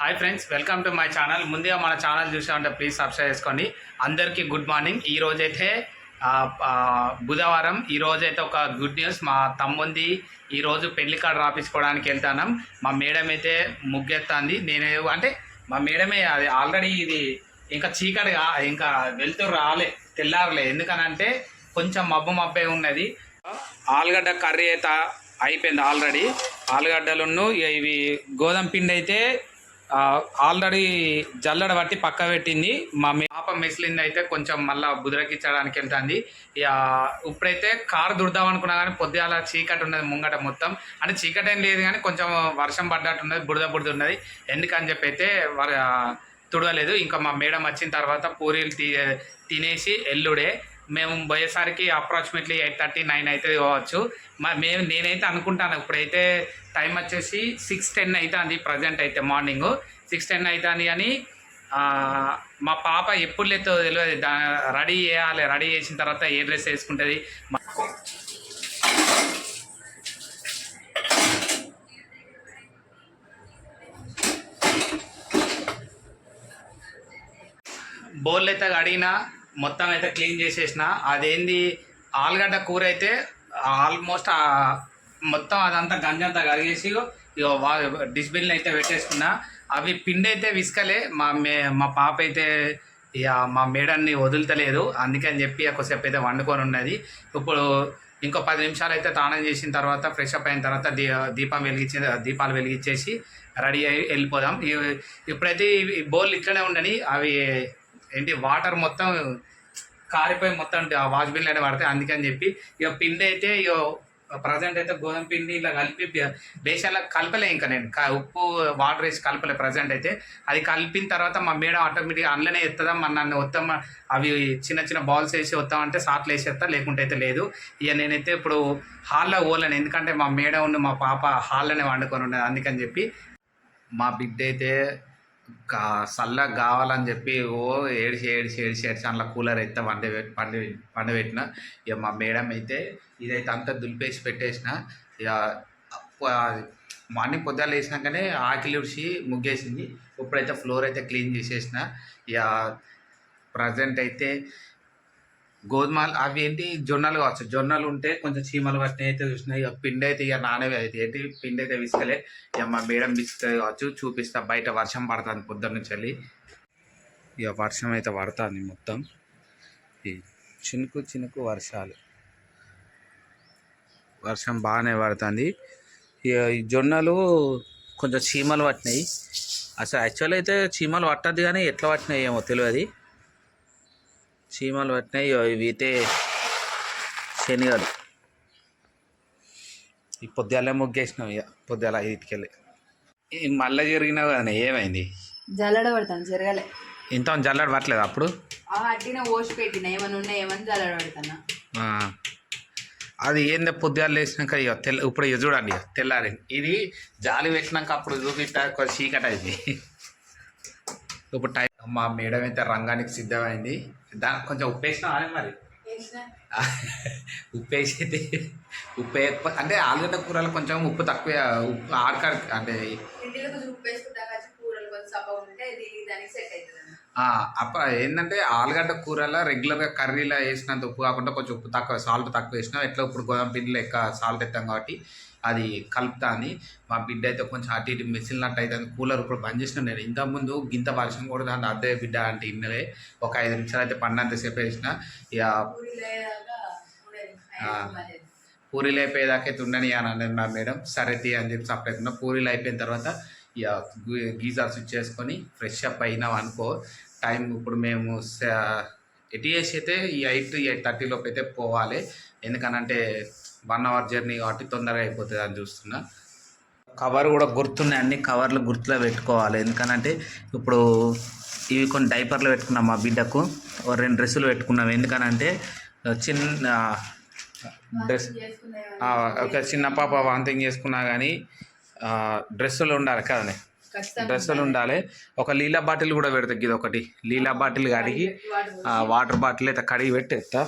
Hi friends welcome to my channel. ముందుగా మన channel చూసామంటే ప్లీజ్ సబ్స్క్రైబ్ చేసుకోండి. అందరికీ గుడ్ మార్నింగ్ ఈ రోజైతే బుధవారం. ఈరోజైతే ఒక గుడ్ న్యూస్ మా తమ్ముంది ఈరోజు పెళ్ళి కార్డు రాపించుకోవడానికి వెళ్తాను మా మేడం అయితే ముగ్గెత్తాంది. నేను అంటే మా మేడమే అది ఆల్రెడీ ఇది ఇంకా చీకటిగా ఇంకా వెళ్తూ రాలే తెల్లారలే. ఎందుకనంటే కొంచెం మబ్బు మబ్బే ఉన్నది. ఆలుగడ్డ కర్రీ అయితే అయిపోయింది ఆల్రెడీ ఆలుగడ్డలున్ను ఇవి గోధుమ పిండి అయితే ఆల్రెడీ జల్లడ పట్టి పక్క పెట్టింది. మా పాప మెసిలింది అయితే కొంచెం మళ్ళీ బుదరకిచ్చడానికి వెళ్తుంది. ఇక ఇప్పుడైతే కారు దుడదాం అనుకున్నా కానీ పొద్దుగాల చీకటి ఉన్నది ముంగట మొత్తం. అంటే చీకటి ఏం లేదు కానీ కొంచెం వర్షం పడ్డట్టు ఉన్నది బురద బురద ఉన్నది. ఎందుకని చెప్పి అయితే తుడవలేదు. ఇంకా మా మేడం వచ్చిన తర్వాత పూరీలు తీ తినేసి ఎల్లుడే మేము పోయేసరికి అప్రాక్సిమేట్లీ ఎయిట్ థర్టీ నైన్ అయితే కావచ్చు. మేము నేనైతే అనుకుంటాను ఇప్పుడైతే టైం వచ్చేసి సిక్స్ టెన్ అవుతుంది ప్రజెంట్ అయితే మార్నింగ్ సిక్స్ టెన్ అవుతుంది అని మా పాప ఎప్పుడు లేతో తెలియదు. దా రెడీ చేయాలి రెడీ చేసిన తర్వాత ఏ డ్రెస్ వేసుకుంటుంది? బోర్లు అయితే అడిగినా మొత్తం అయితే క్లీన్ చేసేసిన. అదేంది? ఆలుగడ్డ కూర అయితే ఆల్మోస్ట్ మొత్తం అదంతా గంజంతా కరిగేసి ఇక వా అయితే పెట్టేసుకున్నా. అవి పిండి అయితే విసుకలే. మా మే మా పాప అయితే ఇక మా మేడాన్ని వదులుతలేదు. అందుకని చెప్పి కొద్దిసేపు అయితే వండుకొని ఉన్నది. ఇప్పుడు ఇంకో పది నిమిషాలు అయితే తానం చేసిన తర్వాత ఫ్రెష్ అప్ అయిన తర్వాత దీ దీపం వెలిగించే దీపాలు వెలిగించేసి రెడీ అయి వెళ్ళిపోదాం. ఇప్పుడైతే ఈ బౌల్ ఇట్లనే ఉండని అవి ఏంటి వాటర్ మొత్తం కారిపోయి మొత్తం ఆ వాష్ బిల్ అనేది పడతాయి అందుకని చెప్పి ఇక పిండి అయితే ఇక ప్రజెంట్ అయితే గోధుమ పిండి ఇలా కలిపి బేసాలకు కలపలే ఇంకా నేను. ఉప్పు వాటర్ వేసి కలపలే ప్రజెంట్ అయితే. అది కలిపిన తర్వాత మా మేడం ఆటోమేటిక్గా అందులోనే ఎత్తదా మన నన్ను వస్తాం అవి చిన్న చిన్న బాల్స్ వేసి వస్తామంటే సాట్లు వేసేస్తా లేకుంటే అయితే లేదు. ఇక నేనైతే ఇప్పుడు హాల్లో పోలేను ఎందుకంటే మా మేడం ఉన్న మా పాప హాల్లోనే వండుకొని ఉన్నది అందుకని చెప్పి మా బిడ్డ అయితే కా చల్లగా కావాలని చెప్పి ఓ ఏడిచి ఏడిచి ఏడిచి ఏడిచి అందులో కూలర్ అయితే వండి పండి పండబెట్టిన. ఇక మా మేడం అయితే ఇదైతే అంతా దులిపేసి పెట్టేసిన. ఇక మార్నింగ్ పొద్దున్న వేసినాకనే ఆకిలి ఉడిచి ముగ్గేసింది. ఇప్పుడైతే ఫ్లోర్ అయితే క్లీన్ చేసేసిన. ఇక ప్రజెంట్ అయితే గోధుమలు అవి ఏంటి? జొన్నలు కావచ్చు. జొన్నలు ఉంటే కొంచెం చీమలు పట్టినవి అయితే చూసినాయి. ఇక పిండి అయితే ఇక నానవి అయితే ఏంటి? పిండి అయితే విసుకలే ఇక మా మేడం విసుక కావచ్చు. చూపిస్తా. బయట వర్షం పడుతుంది పొద్దున్న నుంచి వెళ్ళి. ఇక వర్షం అయితే పడుతుంది మొత్తం. ఈ చినుకు చినుకు వర్షాలు. వర్షం బాగానే పడుతుంది. ఇక ఈ జొన్నలు కొంచెం చీమలు పట్టినాయి. అసలు యాక్చువల్ అయితే చీమలు పట్టద్దు కానీ ఎట్లా పట్టినాయి ఏమో తెలియదు. చీమలు పట్టినాయి. ఇవి అయితే శనిగాలు ఈ పొద్దుగాలే ముగ్గేసినాం ఇక పొద్దుగాల ఐదుకెళ్ళి ఈ మళ్ళీ జరిగినావు కదా ఏమైంది? జల్లడ పడతాను జరగలే. ఇంత జల్లడి పట్టలేదు అప్పుడు? ఆ అట్టిన ఓసి పెట్టిన. ఏమన్నా ఉన్నాయి ఏమని జల్లడ పడతాను ఆ. అది ఏందో పొద్దుగాలు వేసినాక ఇక తెల్ల ఇప్పుడు ఇక చూడండి తెల్లారి ఇది జాలి పెట్టినాక అప్పుడు చూపిస్తా చీకటి అయింది ఇప్పుడు టైం మా మేడం అయితే రంగానికి సిద్ధమైంది. దానికి కొంచెం ఉప్పేసినా మరి? ఉప్పు వేసి అయితే ఉప్పు వేయకపో- అంటే ఆలుగడ్డ కూరలో కొంచెం ఉప్పు తక్కువ ఉప్పు ఆడకాడ అంటే అప్ప ఏంటంటే ఆలుగడ్డ కూరలో రెగ్యులర్గా కర్రీలో వేసినంత ఉప్పు కాకుండా కొంచెం ఉప్పు తక్కువ సాల్ట్ తక్కువ వేసినా ఎట్లా ఇప్పుడు గోధుమ పిండిలో ఎక్కువ సాల్ట్ ఎత్తాం కాబట్టి అది కలుపుతాంది మా బిడ్డ అయితే కొంచెం అటు ఇటు మిసిలినట్టు అయితే కూలర్ ఇప్పుడు బంద్ చేసిన నేను ఇంతకుముందు గింత వర్షం కూడా దాని అద్దె బిడ్డ అంటే ఇన్నలే. ఒక ఐదు నిమిషాలు అయితే పన్నంత సేపు వేసిన ఇక పూరీలు అయిపోయేదాకా అయితే ఉండని అని అన్నది మా మేడం. సరే తీ అని చెప్పి సపరేట్ పూరీలు అయిపోయిన తర్వాత ఇక గీజర్ స్విచ్ చేసుకొని ఫ్రెష్ అప్ అయినాం అనుకో టైం ఇప్పుడు మేము ఎటు చేసి అయితే ఈ ఎయిట్ ఎయిట్ థర్టీ లోపు అయితే పోవాలి. ఎందుకనంటే వన్ అవర్ జర్నీ కాబట్టి తొందరగా అయిపోతుంది అని చూస్తున్నా. కవర్ కూడా గుర్తున్నాయి అన్ని కవర్లు గుర్తులో పెట్టుకోవాలి. ఎందుకనంటే ఇప్పుడు ఇవి కొన్ని డైపర్లు పెట్టుకున్నాం మా బిడ్డకు ఓ రెండు డ్రెస్సులు పెట్టుకున్నాం. ఎందుకనంటే చిన్న డ్రెస్ ఒక చిన్న పాప వాంతింగ్ చేసుకున్నా కానీ డ్రెస్సులు ఉండాలి కదండి డ్రెస్సులు ఉండాలి. ఒక లీలా బాటిల్ కూడా పెడతాయి ఇది ఒకటి. లీలా బాటిల్ కడిగి ఆ, వాటర్ బాటిల్ అయితే కడిగి పెట్టేస్తా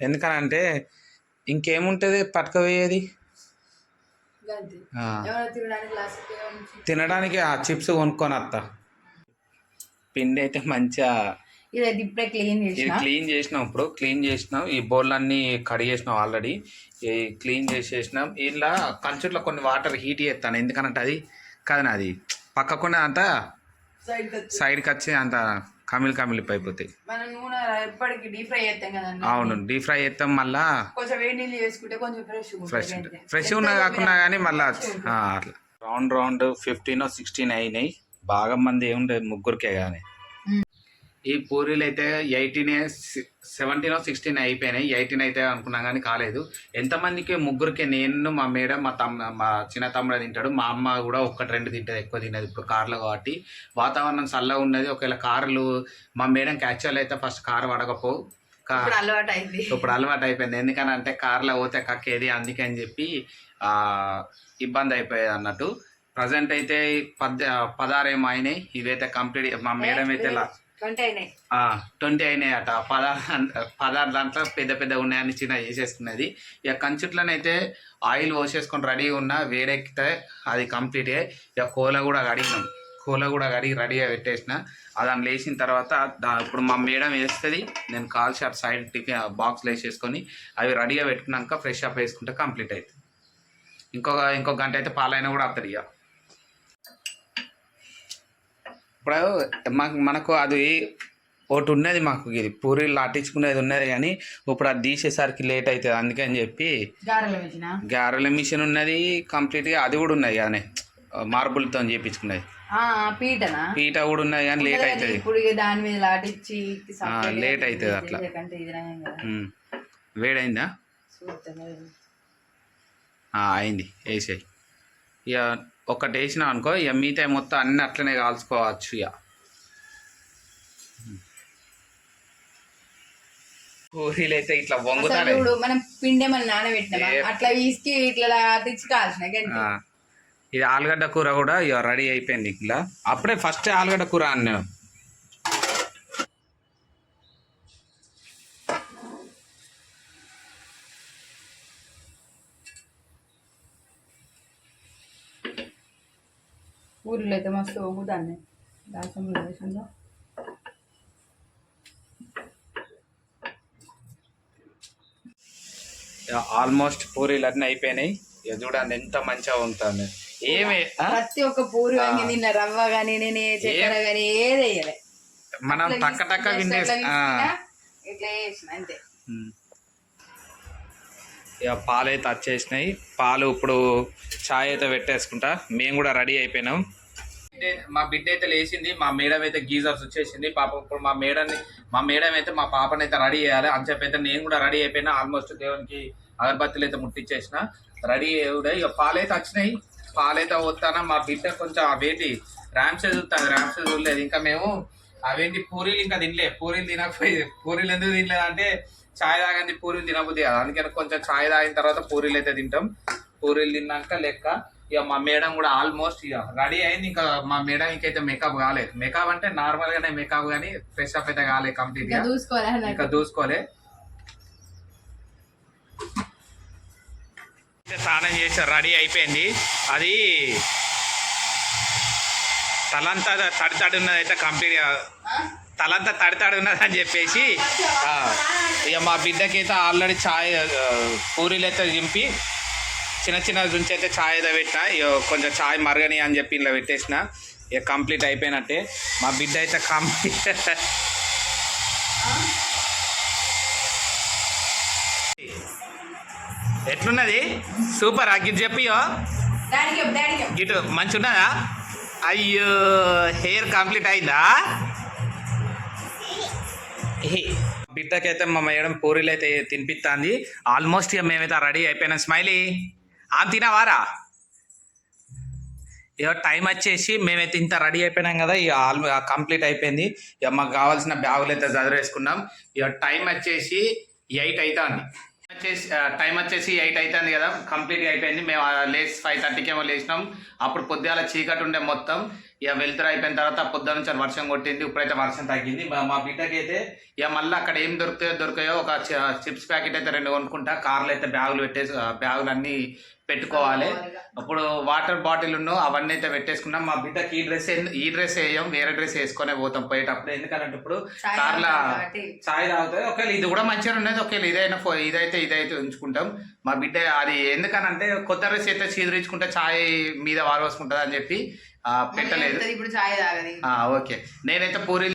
ఎందుకనంటే ఇంకేముంటుంది పట్టుకపోయేది తినడానికి ఆ చిప్స్ కొనుక్కొని వస్తా. పిండి అయితే మంచిగా ఇది ఇప్పుడే క్లీన్ చేసిన? క్లీన్ చేసినాం ఇప్పుడు. క్లీన్ చేసినాం. ఈ బౌల్లన్నీ కడిగేసినాం ఆల్రెడీ. ఈ క్లీన్ చేసేసినాం ఇలా కంచుట్లో కొన్ని వాటర్ హీట్ చేస్తాను. ఎందుకనంటే అది కాదు అది పక్కకుండా అంతా సైడ్ సైడ్కి వచ్చి అంత కమిలి కమిలిపు అయిపోతాయి. మనం నూనె ఎప్పటికి డీప్ ఫ్రై చేస్తాం కదండి. అవును డీప్ ఫ్రై చేస్తాం మళ్ళా కొంచెం వేడి నీళ్ళు వేసుకుంటే కొంచెం ఫ్రెష్ ఫ్రెష్ ఫ్రెష్ ఉన్నా కాకుండా కానీ మళ్ళీ అట్లా. రౌండ్ రౌండ్ ఫిఫ్టీన్ సిక్స్టీన్ అయినాయి. బాగా మంది ఏముండదు ముగ్గురికే కానీ. ఈ పూరీలు అయితే ఎయిటీన్ సెవెంటీన్ సిక్స్టీన్ అయిపోయినాయి. ఎయిటీన్ అయితే అనుకున్నాం కానీ కాలేదు. ఎంతమందికి ముగ్గురికి నేను మా మేడం మా తమ్మ మా చిన్న తమ్ముడు తింటాడు. మా అమ్మ కూడా ఒక్కటి రెండు తింటుంది ఎక్కువ తినదు ఇప్పుడు కార్లో కాబట్టి. వాతావరణం చల్లగా ఉన్నది. ఒకవేళ కార్లు మా మేడం యాక్చువల్ అయితే ఫస్ట్ కారు పడకపోవు అలవాటు అయింది ఇప్పుడు అలవాటు అయిపోయింది ఎందుకని అంటే కార్లో పోతే కక్కేది అందుకే అని చెప్పి ఇబ్బంది అయిపోయేది అన్నట్టు. ప్రజెంట్ అయితే పద్ పదహారు ఏమో అయినాయి. ఇవైతే కంప్లీట్ మా మేడం అయితే ట్వంటీ అయినాయి. అట పదహారు పదహారు దాంట్లో పెద్ద పెద్ద ఉన్నాయని చిన్న చేసేసుకున్నది. ఇక కంచుట్లనైతే ఆయిల్ పోసేసుకొని రెడీగా ఉన్నా వేడెక్కితే అది కంప్లీట్. ఇక కూల కూడా కడిగినాం. కూల కూడా కడిగి రెడీగా పెట్టేసిన. అది లేచిన తర్వాత దా- ఇప్పుడు మా మేడం వేస్తుంది. నేను కాల్ షాప్ సైడ్ టిఫిన్ బాక్స్లో వేసేసుకొని అవి రెడీగా పెట్టుకున్నాక ఫ్రెష్ అప్ వేసుకుంటే కంప్లీట్ అవుతుంది ఇంకొక ఇంకొక గంట అయితే పాలైనా కూడా వస్తుంది ఇక. ఇప్పుడు మాకు మనకు అది ఒకటి ఉన్నది మాకు ఇది పూరీలు ఆటించుకునేది ఉన్నది కానీ ఇప్పుడు అది తీసేసరికి లేట్ అవుతుంది అందుకని చెప్పి గారెలు మిషన్ ఉన్నది కంప్లీట్గా అది కూడా ఉన్నది కానీ మార్బుల్తో చేపించుకున్నది. పీటనా? పీట కూడా ఉన్నది కానీ లేట్ అవుతుంది. ఇప్పుడు దాని మీద లాటిచ్చి late అవుతది అట్లా. వేడైందా? అయింది వేసేయి. ఇక ఒకటి వేసినాం అనుకో ఇక మిగతా మొత్తం అన్ని అట్లనే కాల్చుకోవచ్చు ఇక. పూరీలు అయితే ఇట్లా వంగుతాయి చూడు మనం పిండి మనం నానబెట్టినామా? ఏ- అట్లా వీసుకి ఇట్లా లాటిచ్చి కాల్చిన ఇది ఆలుగడ్డ కూర కూడా ఇక రెడీ అయిపోయింది ఇలా అప్పుడే ఫస్ట్ ఆలుగడ్డ కూర అన్నాను ఊరిలో అయితే మస్తు వంగుతాను దాసం వేసిందో ఆల్మోస్ట్ పూరీలు అన్నీ అయిపోయినాయి. ఇక చూడండి ఎంత మంచిగా ఉంటుంది ఏమి? ప్రతి ఒక్క పూరి వంగి నిన్న రవ్వ గాని నేను చక్కెర గాని ఏది వేయలే. మనం ఇట్లా టక్క ఇట్లా వేసిన అంతే. ఇక పాలు అయితే వచ్చేసినాయి పాలు ఇప్పుడు చాయ్ అయితే పెట్టేసుకుంటా. మేము కూడా రెడీ అయిపోయినాం. మా బిడ్డ అయితే లేచింది. మా మేడం అయితే గీజర్స్ వచ్చేసింది. పాప ఇప్పుడు మా మేడంని మా మేడం అయితే మా పాపని అయితే రెడీ చేయాలి అని చెప్పి అయితే నేను కూడా రెడీ అయిపోయినా. ఆల్మోస్ట్ దేవునికి అగరబత్తులు అయితే ముట్టించేసిన రెడీ కూడా ఇక పాలు అయితే వచ్చినాయి పాలు అయితే వస్తానా మా బిడ్డ కొంచెం అవేంటి? ర్యామ్సే చూస్తాను ర్యామ్సే చూడలేదు. ఇంకా మేము అవేంటి? పూరీలు ఇంకా తినలే. పూరీలు తినకపోయి పూరీలు ఎందుకు తినలేదు అంటే చాయ్ తాగంది పూరీలు తినబుద్ది కదా. అందుకని కొంచెం చాయ్ తాగిన తర్వాత పూరీలు అయితే తింటాం. పూరీలు తిన్నాక లెక్క ఇక మా మేడం కూడా ఆల్మోస్ట్ ఇక రెడీ అయింది. ఇంకా మా మేడం ఇంకైతే మేకప్ కాలేదు. మేకప్ అంటే నార్మల్ గానే మేకప్ కానీ ఫ్రెష్ అప్ అయితే కాలేదు కంప్లీట్ ఇంకా గా. ఇంకా దూసుకోలే. స్నానం చేసి రెడీ అయిపోయింది. అది తలంతా తడి తడి ఉన్నది అయితే కంప్లీట్ ఆ? తలంతా తడి అని చెప్పేసి ఆ, ఇక మా బిడ్డకి అయితే ఆల్రెడీ ఛాయ్ ఆ, పూరీలు అయితే దింపి చిన్న చిన్న నుంచి అయితే ఛాయ్ అయితే పెట్టిన ఇక కొంచెం ఛాయ్ మరగని అని చెప్పి ఇలా పెట్టేసిన ఇక కంప్లీట్ అయిపోయినట్టే. మా బిడ్డ అయితే కంప్లీట్. ఎట్లున్నది? సూపర్? అగ్గి చెప్పియో? డాడీకి చెప్పు, డాడీకి చెప్పు. ఇటు మంచి ఉన్నదా అయ్యో హెయిర్ కంప్లీట్ అయిందా? బిడ్డకైతే మా మేడం పూరీలు అయితే తినిపిస్తుంది ఆల్మోస్ట్ ఇక మేమైతే రెడీ అయిపోయినాం. స్మైలీ ఆ తినవారా? ఇక టైం వచ్చేసి మేమైతే ఇంత రెడీ అయిపోయినాం కదా ఇక ఆల్ కంప్లీట్ అయిపోయింది. ఇక మాకు కావాల్సిన బ్యాగులు అయితే చదివేసుకున్నాం. ఇక టైం వచ్చేసి ఎయిట్ అవుతుంది వచ్చేసి టైం వచ్చేసి ఎయిట్ అవుతుంది కదా కంప్లీట్ అయిపోయింది. మేము లేచి ఫైవ్ థర్టీకి ఏమో లేచినాం. అప్పుడు పొద్దుగాల చీకటి ఉండే మొత్తం. ఇక వెళ్తురు అయిపోయిన తర్వాత పొద్దున నుంచి వర్షం కొట్టింది ఇప్పుడైతే వర్షం తగ్గింది. మా మా బిడ్డకి అయితే ఇక మళ్ళీ అక్కడ ఏం దొరుకుతాయో దొరికాయో ఒక చిప్స్ ప్యాకెట్ అయితే రెండు కొనుక్కుంటా. కార్లో అయితే బ్యాగులు పెట్టేసి బ్యాగులు అన్నీ పెట్టుకోవాలి. ఇప్పుడు వాటర్ బాటిల్ ఉన్ను అవన్నీ అయితే పెట్టేసుకున్నాం. మా బిడ్డకి ఈ డ్రెస్ ఈ డ్రెస్ వేయం వేరే డ్రెస్ వేసుకొనే పోతాం పోయేటప్పుడు. ఎందుకంటే ఇప్పుడు కార్లా. చాయ్ తాగుతుంది ఒకవేళ ఇది కూడా మంచిగా ఉండేది ఒకవేళ ఇదైనా ఇదైతే ఇదైతే ఉంచుకుంటాం. మా బిడ్డ అది ఎందుకనంటే కొత్త డ్రెస్ అయితే చీదరించుకుంటే చాయ్ మీద వారవసుకుంటుంది అని చెప్పి పెట్టలేదు. ఇప్పుడు చాయ్ తాగది ఓకే. నేనైతే పూరి